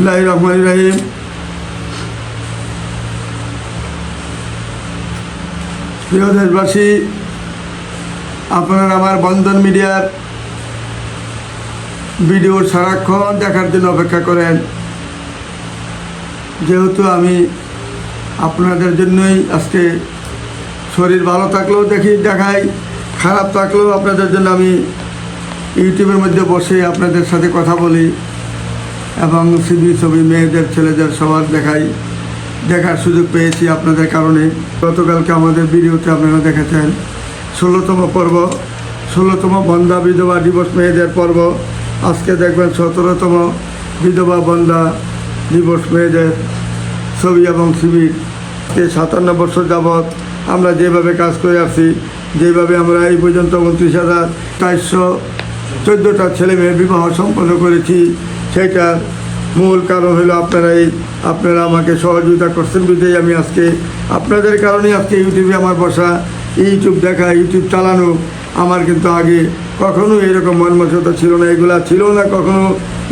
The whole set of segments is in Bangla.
বিসমুল্লাহ রহমান রাহিম প্রিয় দেশবাসী, আপনারা আমার বন্ধন মিডিয়ার ভিডিও সারাক্ষণ দেখার জন্য অপেক্ষা করেন। যেহেতু আমি আপনাদের জন্যই আজকে শরীর ভালো থাকলেও দেখি, দেখাই, খারাপ থাকলেও আপনাদের জন্য আমি ইউটিউবের মধ্যে বসে আপনাদের সাথে কথা বলি। এবং সিবি ছবি মেয়েদের, ছেলেদের সবার দেখাই, দেখার সুযোগ পেয়েছি আপনাদের কারণে। গতকালকে আমাদের ভিডিওতে আপনারা দেখেছেন, ষোলোতম পর্ব, ষোলোতম বন্দা বিধবা দিবস মেয়েদের পর্ব। আজকে দেখবেন সতেরোতম বিধবা বন্দা দিবস মেয়েদের ছবি এবং শিবির এই সাতান্ন বছর যাবৎ আমরা যেভাবে কাজ করে আসছি, যেভাবে আমরা এই পর্যন্ত উনত্রিশ হাজার চারশো চোদ্দোটা ছেলে মেয়ের বিবাহ সম্পন্ন করেছি সেটার মূল কারণ হলো আপনারাই আপনারা আমাকে সহযোগিতা করছেন বিধেই আমি আজকে আপনাদের কারণে আজকে ইউটিউবে আমার বসা, ইউটিউব দেখা, ইউটিউব চালানো আমার কিন্তু আগে কখনো এরকম মনমসতা ছিল না, এগুলা ছিল না কখনো।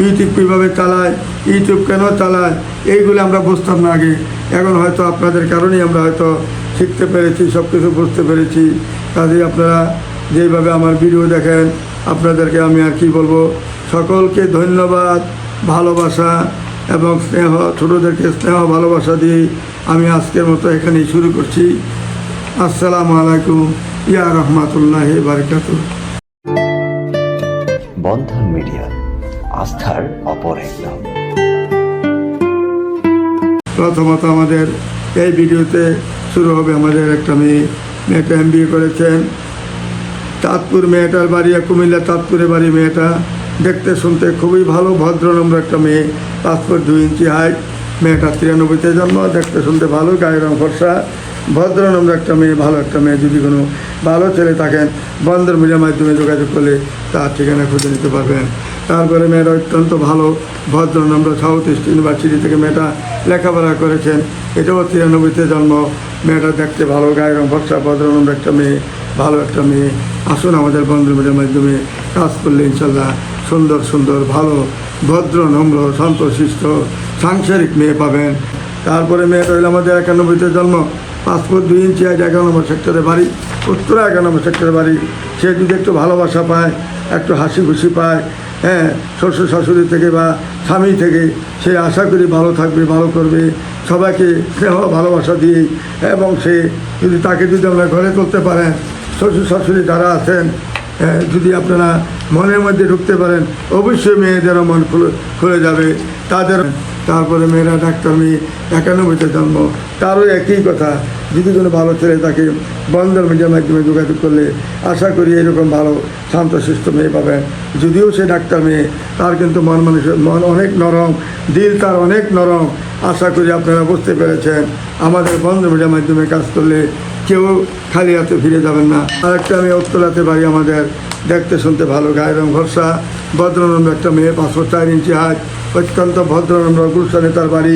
ইউটিউব কীভাবে চালায়, ইউটিউব কেন চালায়, এইগুলো আমরা বুঝতাম না আগে। এখন হয়তো আপনাদের কারণেই আমরা হয়তো শিখতে পেরেছি সব কিছু বুঝতে পেরেছি। কাজেই আপনারা যেভাবে আমার ভিডিও দেখেন, আপনাদেরকে আমি আর কি বলব? সকলকে ধন্যবাদ ভালোবাসা এবং স্নেহ ছোটোদেরকে স্নেহ ভালোবাসা দিয়ে আমি আজকের মতো এখানেই শুরু করছি। আসসালামু আলাইকুম ইয়া রহমাতুল্লাহ বারকাতু বন্ধন মিডিয়া আস্থার অপর এক নাম। প্রথমত আমাদের এই ভিডিওতে শুরু হবে আমাদের একটা মেয়ে। মেয়েটা এম করেছেন। চাঁদপুর মেয়েটার বাড়ি কুমিল্লা চাঁদপুরে বাড়ি মেয়েটা। দেখতে, শুনতে খুবই ভালো। ভদ্র নম্বর একটা মেয়ে, পাঁচ পাসপোর্ট দুই ইঞ্চি হাইট মেয়েটা তিরানব্বইতে জন্ম, দেখতে, শুনতে ভালো, গায়ের রং ফর্সা। ভদ্র নম্বর একটা মেয়ে, ভালো একটা মেয়ে, যদি কোনো ভালো ছেলে থাকেন বন্দর মিডিয়ার মাধ্যমে যোগাযোগ করলে তার ঠিকানা খুঁজে নিতে পারবেন। তারপরে মেয়েরা অত্যন্ত ভালো, ভদ্র নম্র সাউথ ইস্ট ইউনিভার্সিটি থেকে মেয়েটা লেখাপড়া করেছেন। এটাও তিরানব্বইতে জন্ম মেয়েটা দেখতে ভালো গায়ের রং ফর্সা ভদ্র একটা মেয়ে, ভালো একটা মেয়ে। আসুন আমাদের বন্ধু মিডিয়ার মাধ্যমে কাজ করলে ইনশাল্লাহ সুন্দর সুন্দর, ভালো, ভদ্র, নম্র শান্তশিষ্ট সাংসারিক মেয়ে পাবেন। তারপরে মেয়েটা হইল আমাদের একানব্বইতে জন্ম। পাসপোর্ট দুই ইঞ্চি আছে এগারো নম্বর সেক্টরে বাড়ি, উত্তরা এগারো নম্বর সেক্টরে বাড়ি। সে যদি একটু ভালোবাসা পায়, একটু হাসি খুশি পায় হ্যাঁ শ্বশুর শাশুড়ি থেকে বা স্বামী থেকে সে আশা করি ভালো থাকবে, ভালো করবে। সবাইকে স্নেহ, ভালোবাসা দিয়ে এবং সে যদি তাকে যদি আপনারা ঘরে তুলতে পারেন, শ্বশুর শাশুড়ি যারা আছেন যদি আপনারা মনের মধ্যে ঢুকতে পারেন, অবশ্যই মেয়েদেরও মন খুলে খুলে যাবে। তাদের তারপরে মেয়েরা ডাক্তার মেয়ে একানব্বইতে জন্ম। তারও একই কথা, যদি কোনো ভালো ছেলে তাকে বন্ধন মিডিয়ার মাধ্যমে যোগাযোগ করলে আশা করি এরকম ভালো শান্ত শান্তশিষ্ট মেয়ে পাবেন যদিও সে ডাক্তার মেয়ে, তার কিন্তু মন মানুষের মন অনেক নরম, দিল তার অনেক নরম। আশা করি আপনারা বুঝতে পেরেছেন, আমাদের বন্ধ মিডিয়ার মাধ্যমে কাজ করলে কেউ খালি হাতে ফিরে যাবেন না। আরেকটা মেয়ে উত্তরাতে বাড়ি আমাদের দেখতে, শুনতে ভালো, গায়ের রং ভরসা ভদ্রনম্র একটা মেয়ে পাঁচশো চার ইঞ্চি হাত অত্যন্ত ভদ্রনম্র গুলশানে তার বাড়ি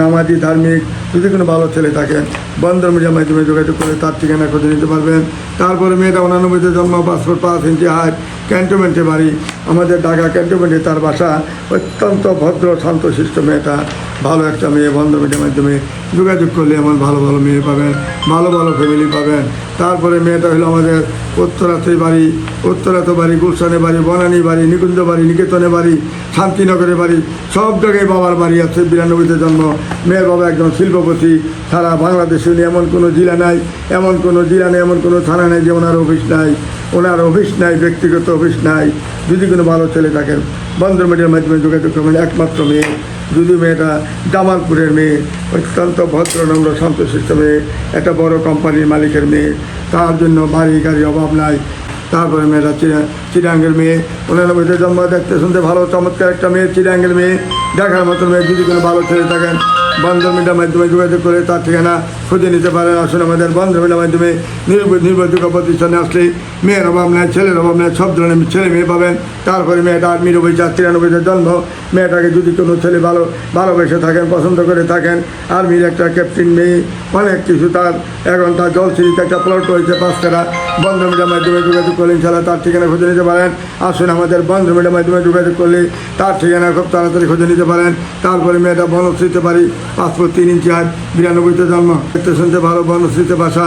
নামাজি, ধার্মিক, যদি কোনো ভালো ছেলে থাকেন বন্ধন মিডিয়ার মাধ্যমে যোগাযোগ করে তার ঠিকানা খুঁজে নিতে পারবেন। তারপরে মেয়েটা উনানব্বইতে জন্ম, পাসপোর্ট পাঁচ ইঞ্চি হাইট ক্যান্টনমেন্টে বাড়ি। আমাদের ঢাকা ক্যান্টনমেন্টে তার বাসা অত্যন্ত ভদ্র, শান্ত শান্তশিষ্ট মেয়েটা, ভালো একটা মেয়ে, বন্ধ মিডিয়ার মাধ্যমে যোগাযোগ করলে এমন ভালো ভালো মেয়ে পাবেন, ভালো ভালো ফ্যামিলি পাবেন। তারপরে মেয়েটা হলো আমাদের উত্তরাতে বাড়ি উত্তরাতে বাড়ি, গুলশানে বাড়ি, বনানী বাড়ি, নিকুঞ্জ বাড়ি, নিকেতনে বাড়ি, শান্তিনগরে বাড়ি, সব জায়গায় বাবার বাড়ি আছে, বিরানব্বইতে জন্ম। মেয়ের বাবা একজন শিল্পপতি, সারা বাংলাদেশে এমন কোনো জেলা নাই, এমন কোনো জেলা নেই, এমন কোনো থানা নেই যে ওনার অফিস নাই। ওনার অফিস নাই, ব্যক্তিগত অফিস নাই। যদি কোনো ভালো ছেলে থাকেন বন্ধ মিডিয়ার মাধ্যমে যোগাযোগ করবেন, একমাত্র মেয়ে। যদি মেয়েটা জামালপুরের মেয়ে, অত্যন্ত ভদ্র, নম্র শান্তশিষ্ট মেয়ে, একটা বড় কোম্পানির মালিকের মেয়ে, তার জন্য বাড়ি গাড়ি অভাব নাই। তারপরে মেয়েটা চিরা চিরাঙ্গের মেয়ে উনানব্বইতে জন্ম দেখতে শুনতে ভালো, চমৎকার একটা মেয়ে চিরাঙ্গের মেয়ে। দেখার মতো মেয়ে, যদি কোনো ভালো ছেলে থাকেন বন্ধন মিডিয়ার মাধ্যমে যোগাযোগ করে, তার ঠিকানা খুঁজে নিতে পারেন আসুন আমাদের বন্ধন মিডিয়ার মাধ্যমে নির্ভর নির্ভরযোগ্য প্রতিষ্ঠানে আসলে মেয়ের অভাব নেয় ছেলের অভাব নেয় সব ধরনের ছেলে মেয়ে পাবেন। তারপরে মেয়েটা নিরানব্বই চার তিরানব্বইতে জন্ম। মেয়েটাকে যদি কোনো ছেলে ভালো, ভালোবেসে থাকেন, পছন্দ করে থাকেন, আর্মির একটা ক্যাপ্টেন মেয়ে, অনেক কিছু তার। এখন তার জলসিরিতে একটা প্লট পাঁচটারা বন্ধন মিডিয়ার মাধ্যমে যোগাযোগ করলে ইনশাল্লাহ তার ঠিকানা খুঁজে নিতে পারেন। আসুন আমাদের বন্ধু মেয়েটার মাধ্যমে যোগাযোগ করলে তার ঠিকানা খুব তাড়াতাড়ি খুঁজে নিতে পারেন। তারপরে মেয়েটা বনশ্রীতে পারি পাসপোর্ট তিন ইঞ্চি হাত বিরানব্বইতে জন্ম। দেখতে শুনতে ভালো, বনশ্রীতে বাসা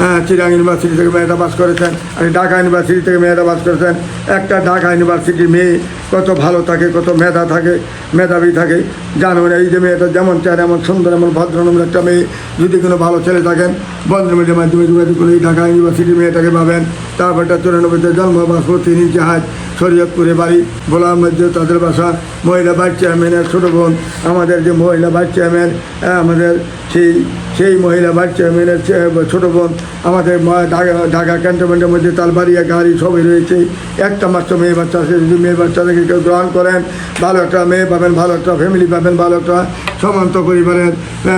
হ্যাঁ চিরাং ইউনিভার্সিটি থেকে মেয়েটা পাস করেছেন, আর ঢাকা ইউনিভার্সিটি থেকে মেয়েটা পাস করেছেন। একটা ঢাকা ইউনিভার্সিটির মেয়ে, কত ভালো থাকে, কত মেধা থাকে, মেধাবী থাকে। জানো না, এই যে মেয়েটা যেমন চায় এমন সুন্দর, এমন ভদ্রনম্র একটা মেয়ে। যদি কোনো ভালো ছেলে থাকেন বন্ধু মাধ্যমে যোগাযোগ করে এই ঢাকা ইউনিভার্সিটির মেয়েটাকে পাবেন। তারপরটা চুরানব্বইতে জন্ম পাসপোর্ট তিন হাত শরীয়তপুরে বাড়ি গোলাম মধ্যে তাদের বাসা, মহিলা ভাইস চেয়ারম্যানের ছোটো বোন, আমাদের যে মহিলা ভাইস চেয়ারম্যান আমাদের সেই সেই মহিলা ভাইস চেয়ারম্যানের ছোটো বোন, আমাদের ঢাকা ক্যান্টনমেন্টের মধ্যে তার বাড়ি গাড়ি সবই রয়েছে। একটা মাত্র মেয়ে বাচ্চা আছে, যদি মেয়ে বাচ্চাদেরকে কেউ গ্রহণ করেন, ভালো একটা মেয়ে পাবেন, ভালো একটা ফ্যামিলি পাবেন, ভালো একটা সমান্ত পরিবারের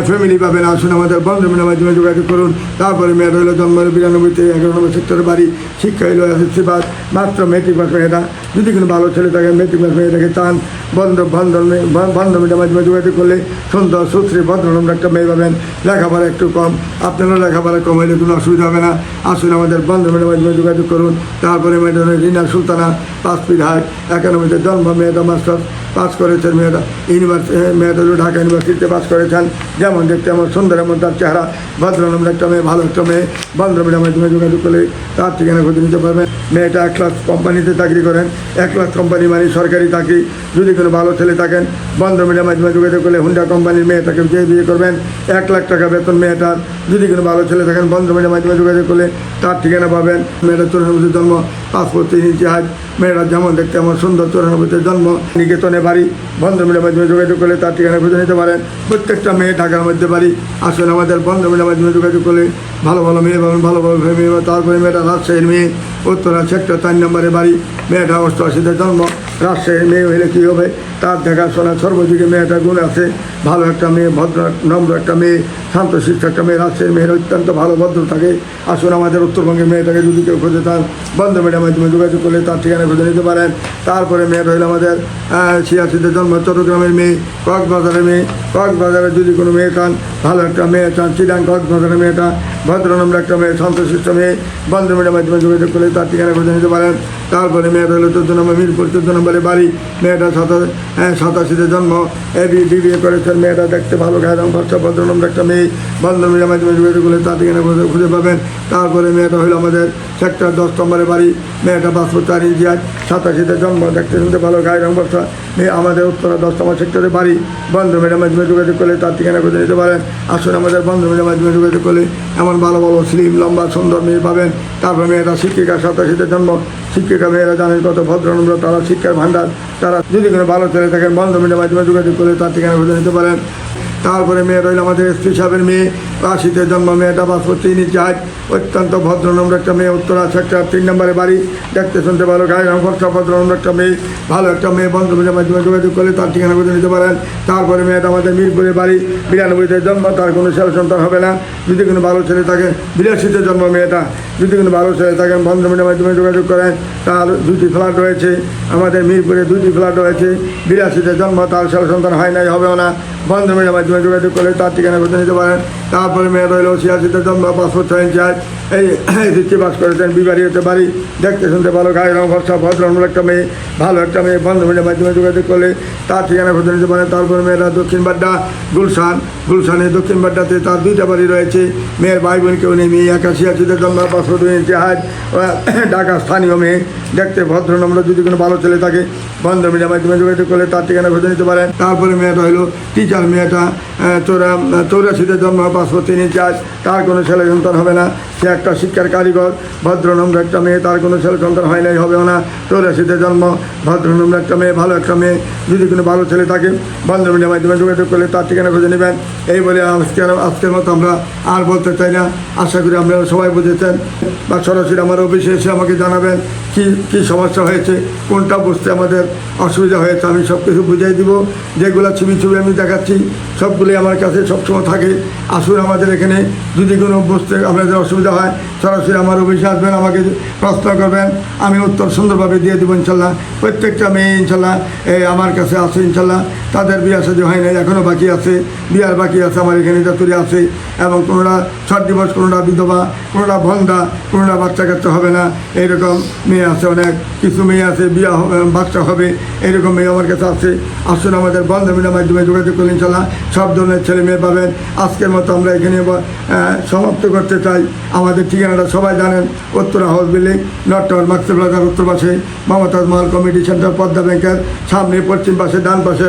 ফ্যামিলি পাবেন। আসুন আমাদের বন্ধুমিনের মাধ্যমে যোগাযোগ করুন। তারপরে মেয়েটা হলো জন্ম বিরানব্বইতে এগারো নম্বর সেক্টরের বাড়ি। শিক্ষা হলো এসএসসি পাস, মাত্র মেট্রিক পাস মেয়েটা যদি কোনো ভালো ছেলে থাকে মেট্রিক পাস মেয়েটাকে চান বন্ধ বন্ধন বন্ধমিনের মাধ্যমে যোগাযোগ করলে সুন্দর, সুশ্রী ভদ্রনম্র একটা মেয়ে পাবেন। লেখাপড়া একটু কম। আপনারও লেখাপড়া কম হলে কোনো অসুবিধা হবে না। আসুন আমাদের বন্ধমিনের মাধ্যমে যোগাযোগ করুন। তারপরে হলো রিনা সুলতানা পাঁচ ফিট হাইট একানব্বইতে জন্ম মেয়েটা মাস্টার পাস করেছেন মেয়েটা। ইউনিভার্সিটি মেয়েটা ঢাকা ইউনিভার্সিটিতে পাস করেছেন। যেমন দেখতে এমন সুন্দর এমন তার চেহারা। ভদ্রনম্র একটা মেয়ে, ভালো একটা মেয়ে। বন্ধমিনের মাধ্যমে যোগাযোগ করলে তার ঠিকানা খুঁজে নিতে পারবেন। মেয়েটা এক ক্লাস কোম্পানিতে চাকরি করেন। এক ক্লাস কোম্পানি মানে সরকারি চাকরি। যদি কোনো ভালো ছেলে থাকেন। বন্ধ মিডিয়ার মাধ্যমে যোগাযোগ করলে হুন্ডা কোম্পানির মেয়েটাকে যে বিয়ে করবেন। এক লাখ টাকা বেতন মেয়েটার। যদি কোনো ভালো ছেলে থাকেন বন্ধ মিডিয়ার মাধ্যমে যোগাযোগ করলে তার ঠিকানা পাবেন। মেয়েটা চৌরানব্বই জন্ম, পাসপোর্ট তিন ইঞ্চি হাজ মেয়েটা যেমন দেখতে আমার সুন্দর চৌরানব্বইতে জন্ম। নিকেতনে বাড়ি। বন্ধ মিডিয়ার মাধ্যমে যোগাযোগ করলে তার ঠিকানা খুঁজে নিতে পারেন। প্রত্যেকটা মেয়ে ঢাকার মধ্যে বাড়ি। আসলে আমাদের বন্ধ মিডিয়ার মাধ্যমে যোগাযোগ করলে ভালো ভালো মেয়ে পাবেন, ভালো ভালো মেয়ে। তারপরে মেয়েটা রাজশাহীর মেয়ে। উত্তরা সেক্টর চার নম্বরে বাড়ি। মেয়েটা অষ্টআশিতে জন্ম। রাজশাহীর মেয়ে হলে কী হবে? তার দেখাশোনা সর্বদিকে মেয়েটা গুণ আছে। ভালো একটা মেয়ে, ভদ্র, নম্র একটা মেয়ে, শান্ত, শিষ্ট একটা মেয়ে। রাজশাহীর মেয়ের অত্যন্ত ভালো, ভদ্র থাকে। আসুন আমাদের উত্তরবঙ্গের মেয়েটাকে যদি কেউ খুঁজে, তার বন্ধ মেয়েটার মাধ্যমে যোগাযোগ করলে তার ঠিকানা খুঁজে নিতে পারেন। তারপরে মেয়েটা হইল আমাদের ছিয়াশিতে জন্ম, চট্টগ্রামের মেয়ে, কক্সবাজারের মেয়ে। কক্সবাজারে যদি কোনো মেয়ে চান, ভালো একটা মেয়ে চান চিরাং কক্সবাজারের মেয়েটা। ভদ্রনম্র একটা মেয়ে শান্তশিষ্ট মেয়ে বন্ধ মেয়েটার মাধ্যমে যোগাযোগ করলে তার ঠিকানা খুঁজে নিতে পারেন। তারপরে মেয়েটা হলো চোদ্দ নম্বর মিরপুর, চোদ্দ নম্বরে বাড়ি। মেয়েটা হ্যাঁ সাতাশিতে জন্ম। এ বিবিএ করেছেন। মেয়েটা দেখতে ভালো, গায়ে রং, খরচা ভদ্রনম্র একটা মেয়ে বন্ধ মেয়েটার মাধ্যমে যোগাযোগ করলে তার ঠিকানা খুঁজে খুঁজে পাবেন। তারপরে মেয়েটা হলো আমাদের সেক্টর দশ নম্বরে বাড়ি। মেয়েটা পাসপোর্ট চার ইঞ্চি সাতাশিতে জন্ম। দেখতে শুনতে ভালো, গায়ে রং, খরচা। মেয়ে আমাদের উত্তরা দশ নম্বর সেক্টরে বাড়ি। বন্ধ মেয়েটার মাধ্যমে যোগাযোগ করলে তার ঠিকানা খুঁজে নিতে পারেন। আসুন আমাদের বন্ধ মেয়েটার মাধ্যমে যোগাযোগ করলে এমন ভালো ভালো স্লিম, লম্বা, সুন্দর মেয়ে পাবেন। তারপর শিক্ষিকার শিক্ষিকা, সাতাশিতে জন্ম। শিক্ষিকা মেয়েরা জানেন কত ভদ্রনম্র তারা শিক্ষার ভাণ্ডার। তারা যদি কোনো ভালো ছেলে থাকেন, বন্ধ মেয়েটার মাধ্যমে যোগাযোগ করে তার ঠিকানা খুঁজে নিতে পারেন। তারপরে মেয়ে রইল আমাদের স্ত্রী সাহেবের মেয়ে। আশিতে জন্ম, মেয়েটা তিন ইঞ্চি হাইট অত্যন্ত ভদ্রনম্র একটা মেয়ে, উত্তরা সেক্টর তিন নম্বরে বাড়ি। দেখতে শুনতে ভালো, গায়ে রং ফর্সা ভদ্রনম্র একটা মেয়ে, ভালো একটা মেয়ে বন্ধু মেয়ের মাধ্যমে যোগাযোগ করলে তার ঠিকানা খুঁজে নিতে পারেন। তারপরে মেয়েটা আমাদের মিরপুরে বাড়ি, বিরানব্বইতে জন্ম, তার কোনো ছেলে সন্তান হবে না। যদি কোনো ভালো ছেলে থাকে, বিরাশিতে জন্ম মেয়েটা। যদি কোনো ভালো ছেলে থাকেন বন্ধু মেয়ের মাধ্যমে যোগাযোগ করেন। তার দুটি ফ্ল্যাট রয়েছে, আমাদের মিরপুরে দুটি ফ্ল্যাট রয়েছে। বিরাশিতে জন্ম, তার ছেলে সন্তান হয় নাই, হবেও না। বন্ধ মেয়ের মাধ্যমে যোগাযোগ করলে তার ঠিকানা খুঁজে নিতে পারেন। তারপরে মেয়ে রইল ছিয়াশিতে জন্ম পাসপোর্ট ছয় ইঞ্চি। এই শিক্ষি বাস করেছেন বিবাড়ি হতে পারি, দেখতে শুনতে ভালো গায়ে রং ভরসা ভদ্রনম্র একটা মেয়ে, ভালো একটা মেয়ে বন্ধ মেয়ের মাধ্যমে যোগাযোগ করলে তার ঠিকানা খুঁজে নিতে পারেন। তারপরে মেয়েরা দক্ষিণ বাড্ডা, গুলশান, গুলশানে দক্ষিণ বাড্ডাতে তার দুইটা বাড়ি রয়েছে। মেয়ের ভাই বোন কেউ নেই, মেয়ে একাশি আশিতে জন্ম পাসপোর্ট দুই ইঞ্চি হাইট ঢাকা স্থানীয় মেয়ে। দেখতে ভদ্র ভদ্রনম্র, যদি কোনো ভালো ছেলে থাকে বন্ধ মিডিয়ার মাধ্যমে যোগাযোগ করলে তার ঠিকানা খুঁজে নিতে পারেন। তারপরে মেয়েটা হলো টিচার মেয়েটা চৌরা, চৌরাশিতে জন্ম পাসপোর্ট তিনি চার্জ তার কোনো ছেলে সন্তান হবে না। সে একটা শিক্ষার কারিগর ভদ্রনম্র একটা মেয়ে, তার কোনো ছেলে সন্তান হয় নাই, হবেও না। চৌরাশিতে জন্ম ভদ্রনম্র একটা মেয়ে, ভালো একটা মেয়ে। যদি কোনো ভালো ছেলে থাকে বন্ধ মিডিয়ার মাধ্যমে যোগাযোগ করলে তার ঠিকানা খুঁজে নেবেন। এই বলে আজকের আজকের মতো আমরা আর বলতে চাই না। আশা করি আপনারা সবাই বুঝেছেন। বা সরাসরি আমার অফিসে এসে আমাকে জানাবেন কি কি সমস্যা হয়েছে, কোনটা বুঝতে আমাদের অসুবিধা হয়েছে, আমি সব কিছু বুঝিয়ে দিব। যেগুলো ছবি ছবি আমি দেখাচ্ছি সবগুলি আমার কাছে সবসময় থাকে। আসুন আমার আমাদের এখানে যদি কোনো বসতে আপনাদের অসুবিধা হয়। সরাসরি আমার অফিসে আসবেন, আমাকে প্রশ্ন করবেন, আমি উত্তর সুন্দরভাবে দিয়ে দেবো ইনশাল্লাহ। প্রত্যেকটা মেয়ে ইনশাল্লাহ আমার কাছে আছে ইনশাল্লাহ। তাদের বিয়া সাজি হয় নাই এখনও বাকি আছে, বিয়ার বাকি আছে, আমার এখানে যতরি আছে। এবং কোনোটা ছট দিবস, কোনোটা বিধবা, কোনোটা ভন্দা কোনোটা বাচ্চা কাচ্চা হবে না, এইরকম মেয়ে আছে অনেক। কিছু মেয়ে আছে, বিয়া হবে, বাচ্চা হবে, এইরকম মেয়ে আমার কাছে আছে। আসুন আমাদের বন্ধ মিলের মাধ্যমে যোগাযোগ করুন ইনশাল্লাহ। সব ধরনের ছেলে মেয়ে পাবেন। আজকের মতো আমরা এখানে সমাপ্ত করতে চাই। আমাদের ঠিকানাটা সবাই জানেন Uttara house building north tower Maksi প্লাজার উত্তর পাশে মমতাজ মহল কমিটি সেন্টার, পদ্মা ব্যাংকের সামনে, পশ্চিম পাশে, ডান পাশে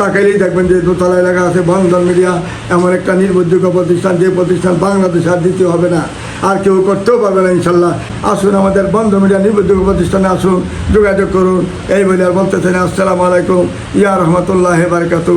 তাকাইলেই দেখবেন যে দোতলা এলাকা আছে বন্ধন মিডিয়া, এমন একটা নির্ভরযোগ্য প্রতিষ্ঠান যে প্রতিষ্ঠান বাংলাদেশে আর দ্বিতীয় হবে না। আর কেউ করতেও পারবে না, ইনশাল্লাহ। আসুন আমাদের বন্ধ মিডিয়া নির্ভরযোগ্য প্রতিষ্ঠানে আসুন, যোগাযোগ করুন, এই বলে আর বলতেছেন, আসসালামু আলাইকুম, ইয়া রহমতুল্লাহ বারকাতু